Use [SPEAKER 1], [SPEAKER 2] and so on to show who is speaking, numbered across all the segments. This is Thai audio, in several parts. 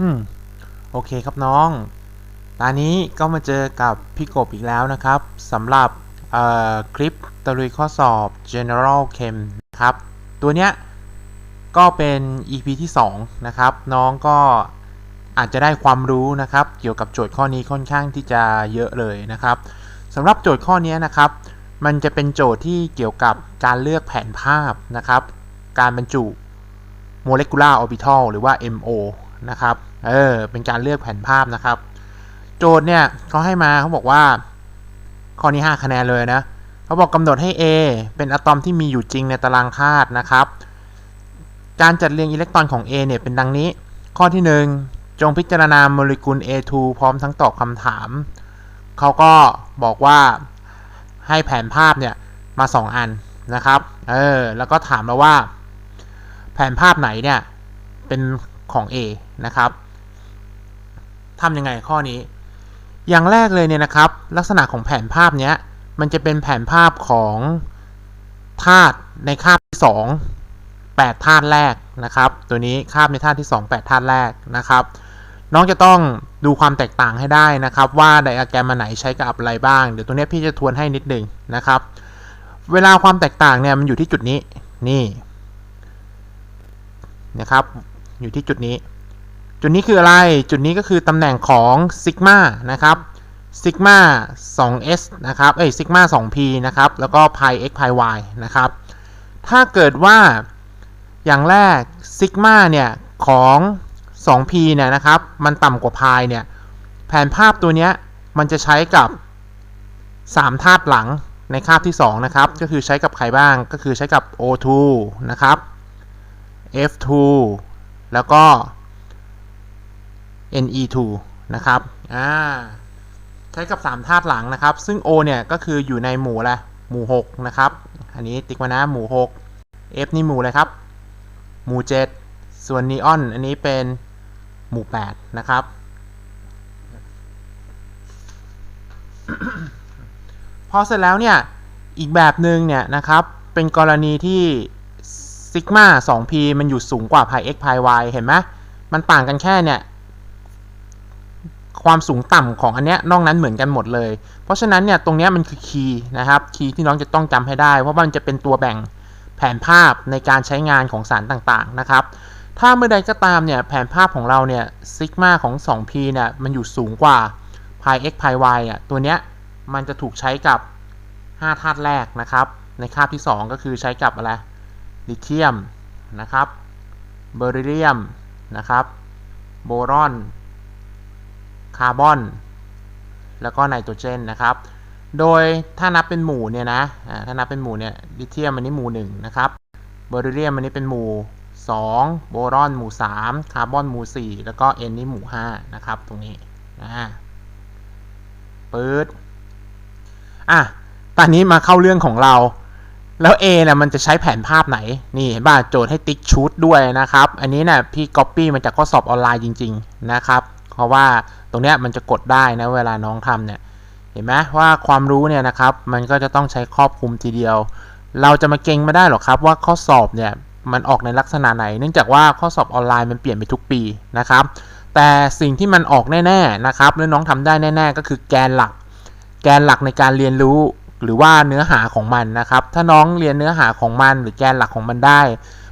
[SPEAKER 1] อืม โอเคครับน้อง ตอนนี้ก็มาเจอกับพี่กบอีกแล้วนะครับสำหรับคลิปตะลุยข้อสอบ General Chem นะครับ ตัวเนี้ยก็เป็น EP ที่ 2 นะครับ น้องก็อาจจะได้ความรู้นะครับ เกี่ยวกับโจทย์ข้อนี้ค่อนข้างที่จะเยอะเลยนะครับสำหรับโจทย์ข้อนี้นะครับ มันจะเป็นโจทย์ที่เกี่ยวกับการเลือกแผนภาพนะครับ การบรรจุ molecular orbital หรือว่า MO นะครับ เออ เป็นการเลือกแผนภาพนะครับ โจทย์เนี่ยเขาให้มาเขาบอกว่า ข้อนี้ 5 คะแนนเลยนะเขาบอกกำหนดให้ A เป็นอะตอมที่มีอยู่จริงในตารางธาตุนะครับ การจัดเรียงอิเล็กตรอนของ A เนี่ยเป็นดังนี้ ข้อที่ 1 จงพิจารณาโมเลกุล A2 พร้อมทั้งตอบคำถาม เขาก็บอกว่าให้แผนภาพเนี่ยมา 2 อันนะครับ เออ แล้วก็ถามเราว่า แผนภาพไหนเนี่ยเป็นของ A นะครับ ทำยังไงข้อนี้ อย่างแรกเลยเนี่ยนะครับ ลักษณะของแผนภาพเนี้ยมันจะเป็นแผนภาพของธาตุในคาบที่2 8ธาตุแรกนะครับ ตัวนี้คาบในธาตุที่ 2 8ธาตุแรกนะครับ น้องจะต้องดูความแตกต่างให้ได้นะครับ ว่าไดอะแกรมมาไหนใช้กับอะไรบ้าง เดี๋ยวตัวนี้พี่จะทวนให้นิดหนึ่งนะครับ เวลาความแตกต่างเนี่ยมันอยู่ที่จุดนี้นี่นะครับ อยู่ที่จุดนี้ จุดนี้คืออะไร จุดนี้ก็คือตำแหน่งของซิกมานะครับซิกมา 2s นะครับ เอ้ยซิกมา 2p นะครับ แล้วก็ pi x pi y นะครับ ถ้าเกิดว่าอย่างแรกซิกมาเนี่ยของ 2p เนี่ยนะครับ มันต่ำกว่า pi เนี่ย แผนภาพตัวเนี้ยมันจะใช้กับ 3 ธาตุหลังในคาบที่ 2 นะครับ ก็คือใช้กับใครบ้าง ก็คือใช้กับ O2 นะครับ F2 แล้วก็ Ne2 นะครับอ่าใช้กับ 3 ธาตุหลังนะครับ ซึ่ง O เนี่ยก็คืออยู่ในหมู่อะหมู่ 6 นะครับ อันนี้ติ๊กมานะหมู่ 6 F นี่หมู่อะไรครับ หมู่ 7 ส่วนนีออนอันนี้เป็นหมู่ 8 นะครับ พอเสร็จแล้วเนี่ย อีกแบบหนึ่งเนี่ยนะครับ เป็นกรณีที่ซิกมา 2p มันอยู่สูงกว่า pi x pi y เห็นไหมมันต่างกันแค่เนี่ย ความสูงต่ำของอันเนี้ยนอกนั้นเหมือนกันหมดเลย เพราะฉะนั้นเนี่ยตรงเนี้ยมันคือคีย์นะครับคีย์ที่น้องจะต้องจำให้ได้เพราะมันจะเป็นตัวแบ่งแผนภาพในการใช้งานของสารต่างๆนะครับ ถ้าเมื่อใดก็ตามเนี่ยแผนภาพของเราเนี่ยซิกมาของ 2p เนี่ยมันอยู่สูงกว่า pi x pi y อะตัวเนี้ยมันจะถูกใช้กับ 5 ธาตุแรกนะครับ ในคาบที่ 2 ก็คือใช้กับอะไรลิเธียมนะครับเบอริเรียมนะครับโบรอน คาร์บอน แล้วก็ไนโตรเจนนะครับ โดยถ้านับเป็นหมู่เนี่ยนะถ้านับเป็นหมู่เนี่ยลิเธียมอันนี้หมู่1นะครับเบอริเรียมอันนี้เป็นหมู่ 2 โบรอนหมู่ 3 คาร์บอนหมู่ 4 แล้วก็เอ็นนี่หมู่ 5 นะครับ ตรงนี้นะปื๊ดอะตอนนี้มาเข้าเรื่องของเรา แล้ว A เนี่ยมันจะใช้แผนภาพไหน นี่เห็นป่ะโจทย์ให้ติ๊กชุดด้วยนะครับ อันนี้เนี่ยพี่ก๊อปปี้มาจากข้อสอบออนไลน์จริง ๆ นะครับ เพราะว่า ตรงเนี้ยมันจะกดได้นะเวลาน้องทำเนี่ยเห็นไหมว่าความรู้เนี่ยนะครับมันก็จะต้องใช้ครอบคลุมทีเดียว เราจะมาเก่งไม่ได้หรอกครับว่าข้อสอบเนี่ยมันออกในลักษณะไหน เนื่องจากว่าข้อสอบออนไลน์มันเปลี่ยนไปทุกปีนะครับ แต่สิ่งที่มันออกแน่ๆนะครับและน้องทำได้แน่ ๆ ก็คือแกนหลัก แกนหลักในการเรียนรู้หรือว่าเนื้อหาของมันนะครับ ถ้าน้องเรียนเนื้อหาของมัน หรือแกนหลักของมันได้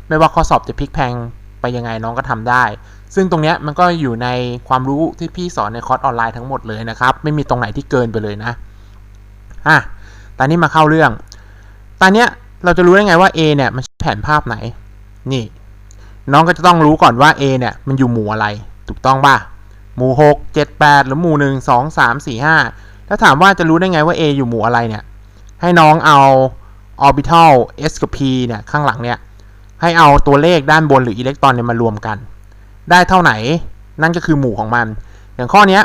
[SPEAKER 1] ไม่ว่าข้อสอบจะพลิกแพงไปยังไงน้องก็ทำได้ ซึ่งตรงนี้มันก็อยู่ในความรู้ที่พี่สอนในคอร์สออนไลน์ทั้งหมดเลยนะครับ ไม่มีตรงไหนที่เกินไปเลยนะอะตอนนี้มาเข้าเรื่อง ตอนนี้เราจะรู้ได้ไงว่า A เนี่ยมันแผนภาพไหน นี่ น้องก็จะต้องรู้ก่อนว่า A เนี่ยมันอยู่หมู่อะไร ถูกต้องป่ะ หมู่ 6 7 8 หรือหมู่ 1 2 3 4 5 แล้วถามว่าจะรู้ได้ไงว่า A อยู่หมู่อะไรเนี่ย ให้น้องเอา orbital s กับ p เนี่ยข้างหลังเนี่ย ให้เอาตัวเลขด้านบนหรืออิเล็กตรอนเนี่ยมารวมกัน ได้เท่าไหน นั่นก็คือหมู่ของมัน อย่างข้อนี้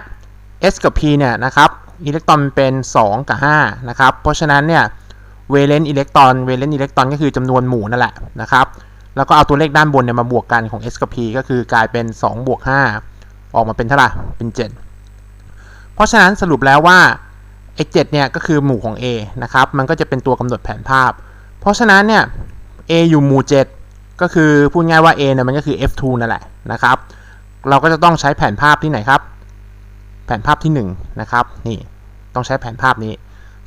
[SPEAKER 1] s กับ p เนี่ยนะครับอิเล็กตรอนเป็น 2 กับ5นะครับเพราะฉะนั้นเนี่ยเวเลนอิเล็กตรอนเวเลนอิเล็กตรอนก็คือจำนวนหมู่นั่นแหละนะครับแล้วก็เอาตัวเลขด้านบนเนี่ยมาบวกกันของ s กับ p ก็คือกลายเป็น 2 บวก 5 ออกมาเป็นเท่าไหร่เป็น 7 เพราะฉะนั้นสรุปแล้วว่าไอ้7เนี่ยก็คือหมู่ของ A นะครับมันก็จะเป็นตัวกำหนดแผนภาพ เพราะฉะนั้นเนี่ย A อยู่หมู่ 7 ก็คือพูดง่ายว่า A เนี่ยมันก็คือ F2 นั่นแหละนะครับ เราก็จะต้องใช้แผนภาพที่ไหนครับ แผนภาพที่1นะครับนี่ต้องใช้แผนภาพนี้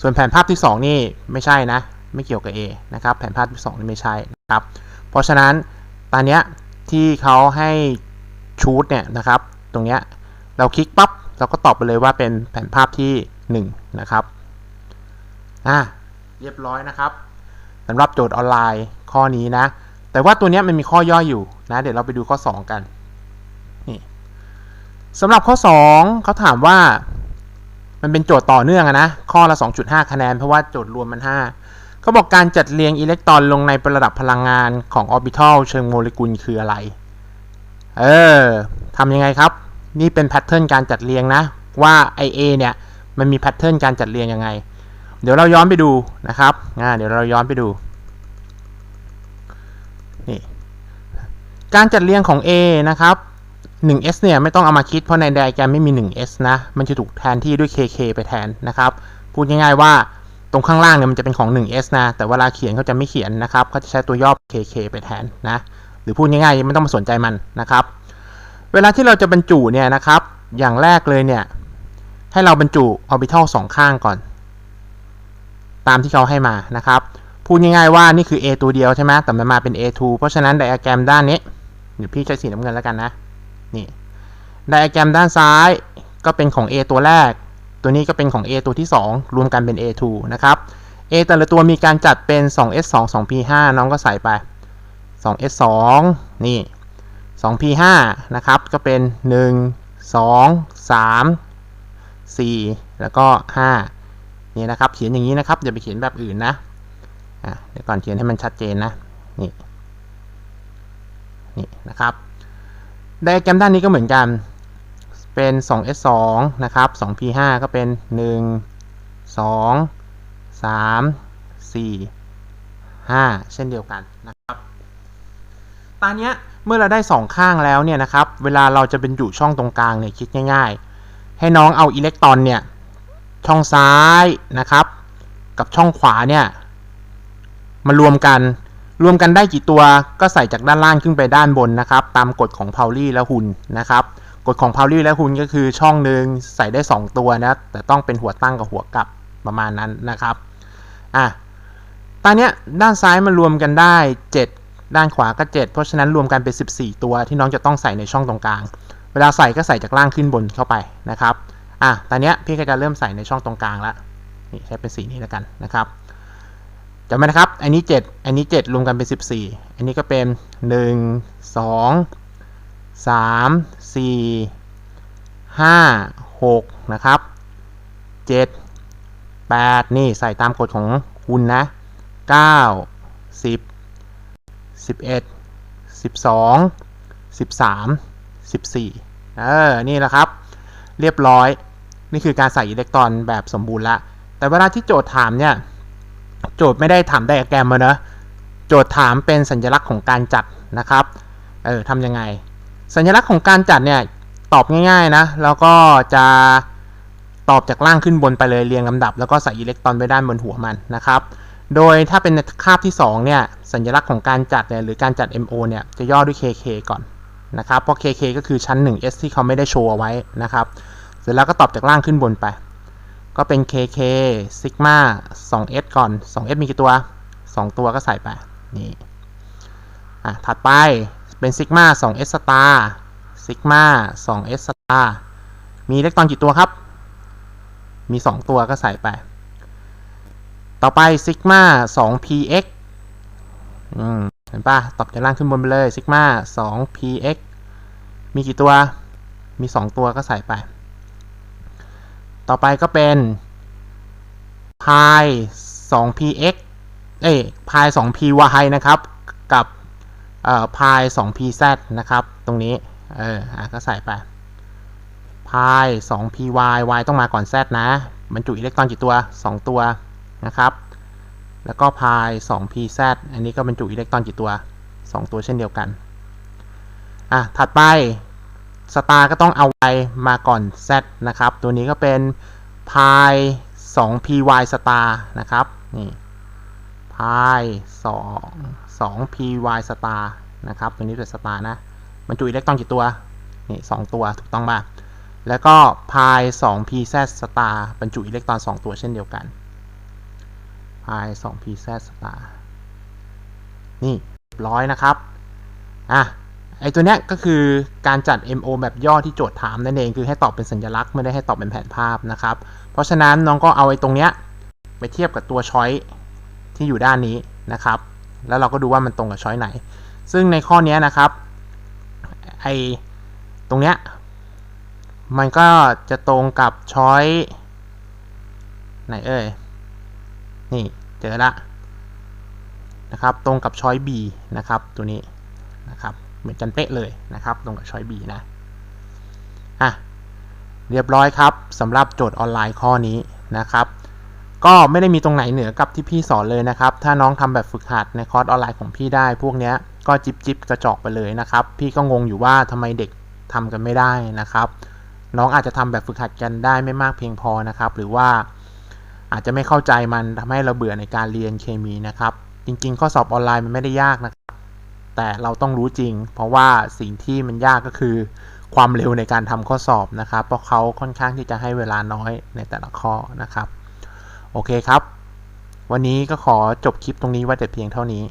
[SPEAKER 1] ส่วนแผนภาพที่ 2 นี่ไม่ใช่นะ ไม่เกี่ยวกับ A นะครับ แผนภาพที่ 2 นี่ไม่ใช่นะครับ เพราะฉะนั้นตอนเนี้ยที่เขาให้ชูดเนี่ยนะครับ ตรงเนี้ยเราคลิกปั๊บเราก็ตอบไปเลยว่าเป็นแผนภาพที่ 1 นะครับอะเรียบร้อยนะครับสำหรับโจทย์ออนไลน์ข้อนี้นะ แต่ว่าตัวนี้มันมีข้อย่อยอยู่นะ เดี๋ยวเราไปดูข้อ 2 กันนี่สำหรับข้อ 2เขาถามว่ามันเป็นโจทย์ต่อเนื่องนะ ข้อละ 2.5 คะแนน เพราะว่าโจทย์รวมมัน 5 เขาบอกการจัดเรียงอิเล็กตรอนลงในระดับพลังงานของออร์บิทัลเชิงโมเลกุลคืออะไร เออทำยังไงครับ นี่เป็นแพทเทิร์นการจัดเรียงนะ ว่า IA เนี่ย มันมีแพทเทิร์นการจัดเรียงยังไง เดี๋ยวเราย้อนไปดูนะครับอ่าเดี๋ยวเราย้อนไปดู นี่ การจัดเรียงของ A นะครับ 1s เนี่ยไม่ต้องเอามาคิดเพราะในไดอะแกรมไม่มี 1s นะ มันจะถูกแทนที่ด้วย kk ไปแทนนะครับ พูดง่ายๆว่าตรงข้างล่างเนี่ยมันจะเป็นของ 1s นะ แต่เวลาเขียนเขาจะไม่เขียนนะครับเขาจะใช้ตัวย่อ kk ไปแทนนะ หรือพูดง่ายๆไม่ต้องมาสนใจมันนะครับ เวลาที่เราจะบรรจุเนี่ยนะครับ อย่างแรกเลยเนี่ย ให้เราบรรจุออร์บิทัลสองข้างก่อน ตามที่เขาให้มานะครับ พูดง่ายๆว่านี่คือ A ตัวเดียวใช่ไหมแต่มันมาเป็น A2 เพราะฉะนั้นไดอะแกรมด้านนี้ เดี๋ยวพี่ใช้สีน้ำเงินแล้วกันนะ นี่ไดอะแกรมด้านซ้ายก็เป็นของ A ตัวแรก ตัวนี้ก็เป็นของ A ตัวที่ 2 รวมกันเป็น A2 นะครับ A แต่ละตัวมีการจัดเป็น 2S2 2P5 น้องก็ใส่ไป 2S2 นี่ 2P5 นะครับ ก็เป็น 1 2 3 4 แล้วก็ 5 นี่นะครับ เขียนอย่างนี้นะครับ อย่าไปเขียนแบบอื่นนะ อะ เดี๋ยวก่อนเขียนให้มันชัดเจนนะ นี่ นี่นะครับไดอะแกรมด้านนี้ก็เหมือนกัน เป็น 2s2 นะครับ 2p5 ก็เป็น 1 2 3 4 5 เช่นเดียวกันนะครับตอนนี้เมื่อเราได้ 2 ข้างแล้วเนี่ยนะครับ เวลาเราจะเป็นอยู่ช่องตรงกลางเนี่ยคิดง่าย ๆ ให้น้องเอาอิเล็กตรอนเนี่ยช่องซ้ายนะครับ กับช่องขวาเนี่ยมารวมกัน รวมกันได้กี่ตัวก็ใส่จากด้านล่างขึ้นไปด้านบนนะครับ ตามกฎของพาวลี่และฮุนนะครับกฎของพาวลี่และฮุนก็คือช่องหนึ่งใส่ได้ 2 ตัวนะ แต่ต้องเป็นหัวตั้งกับหัวกลับประมาณนั้นนะครับอะตอนนี้ด้านซ้ายมารวมกันได้ 7 ด้านขวาก็ 7 เพราะฉะนั้นรวมกันเป็น 14 ตัวที่น้องจะต้องใส่ในช่องตรงกลาง เวลาใส่ก็ใส่จากล่างขึ้นบนเข้าไปนะครับอะตอนนี้พี่ก็จะเริ่มใส่ในช่องตรงกลางแล้วนี่ใช้เป็นสีนี้แล้วกันนะครับ จำไว้นะครับ อันนี้ 7 อันนี้ 7 รวมกันเป็น 14 อันนี้ก็เป็น 1 2 3 4 5 6 นะครับ 7 8 นี่ใส่ตามกฎของคุณนะ 9 10 11 12 13 14 เออ นี่แหละครับ เรียบร้อย นี่คือการใส่อิเล็กตรอนแบบสมบูรณ์ละ แต่เวลาที่โจทย์ถามเนี่ย โจทย์ไม่ได้ถามไดอะแกรมมาเนอะโจทย์ถามเป็นสัญลักษณ์ของการจัดนะครับเออทำยังไง สัญลักษณ์ของการจัดเนี่ยตอบง่ายๆนะแล้วก็จะตอบจากล่างขึ้นบนไปเลยเรียงลำดับ แล้วก็ใส่อิเล็กตรอนไว้ด้านบนหัวมันนะครับ โดยถ้าเป็นคาบที่2เนี่ยสัญลักษณ์ของการจัดเนี่ยหรือการจัด MO เนี่ยจะย่อด้วย KK ก่อนนะครับเพราะ KK ก็คือชั้น 1S ที่เขาไม่ได้โชว์เอาไว้นะครับ เสร็จแล้วก็ตอบจากล่างขึ้นบนไป ก็เป็น KK Sigma 2S ก่อน 2S มีกี่ตัว 2 ตัวก็ใส่ไป นี่ อะ ถัดไปเป็น Sigma 2S star Sigma 2S star มีอิเล็กตรอนกี่ตัวครับ มี 2 ตัวก็ใส่ไป ต่อไป Sigma 2px อืม เห็นปะตอบจากล่างขึ้นบนไปเลย Sigma 2px มีกี่ตัว มี 2 ตัวก็ใส่ไป ต่อไปก็เป็น pi 2px เอ้ย pi 2py นะครับ กับเอ่อ pi 2pz นะครับ ตรงนี้ เอออะก็ใส่ไป pi 2py y ต้องมาก่อน z นะบรรจุอิเล็กตรอนกี่ตัว 2 ตัวนะครับ แล้วก็ pi 2pz อันนี้ก็บรรจุอิเล็กตรอนกี่ตัว 2 ตัวเช่นเดียวกัน อะ ถัดไป star ก็ต้องเอา y มาก่อน z นะครับ ตัวนี้ก็เป็น pi 2py star นะครับ นี่ pi 2 2py star นะครับ ตัวนี้เป็น star นะบรรจุอิเล็กตรอนกี่ตัว นี่สองตัวถูกต้องป่ะ แล้วก็พาย 2pz star บรรจุอิเล็กตรอน 2 ตัวเช่นเดียวกันพาย 2pz star นี่เรียบร้อยนะครับ อะ ไอตัวเนี้ยก็คือการจัด MO แบบย่อที่โจทย์ถามนั่นเองคือให้ตอบเป็นสัญลักษณ์ไม่ได้ให้ตอบเป็นแผนภาพนะครับ เพราะฉะนั้นน้องก็เอาไอ้ตรงเนี้ยไปเทียบกับตัวช้อยที่อยู่ด้านนี้นะครับ แล้วเราก็ดูว่ามันตรงกับช้อยไหน ซึ่งในข้อนี้นะครับไอตรงเนี้ยมันก็จะตรงกับช้อยไหนเอ่ยนี่เจอละนะครับ ตรงกับช้อย B นะครับตัวนี้นะครับ เหมือนกันเป๊ะเลยนะครับตรงกับช้อย B นะอะเรียบร้อยครับสำหรับโจทย์ออนไลน์ข้อนี้นะครับก็ไม่ได้มีตรงไหนเหนือกับที่พี่สอนเลยนะครับ ถ้าน้องทำแบบฝึกหัดในคอร์สออนไลน์ของพี่ได้ พวกเนี้ยก็จิบจิบกระจอกไปเลยนะครับ พี่ก็งงอยู่ว่าทำไมเด็กทำกันไม่ได้นะครับ น้องอาจจะทำแบบฝึกหัดกันได้ไม่มากเพียงพอนะครับ หรือว่าอาจจะไม่เข้าใจมันทำให้เราเบื่อในการเรียนเคมีนะครับ จริง ๆ ข้อสอบออนไลน์มันไม่ได้ยากนะครับ แต่เราต้องรู้จริง เพราะว่าสิ่งที่มันยากก็คือ ความเร็วในการทำข้อสอบนะครับ เพราะเขาค่อนข้างที่จะให้เวลาน้อยในแต่ละข้อนะครับ โอเคครับ วันนี้ก็ขอจบคลิปตรงนี้ไว้แต่เพียงเท่านี้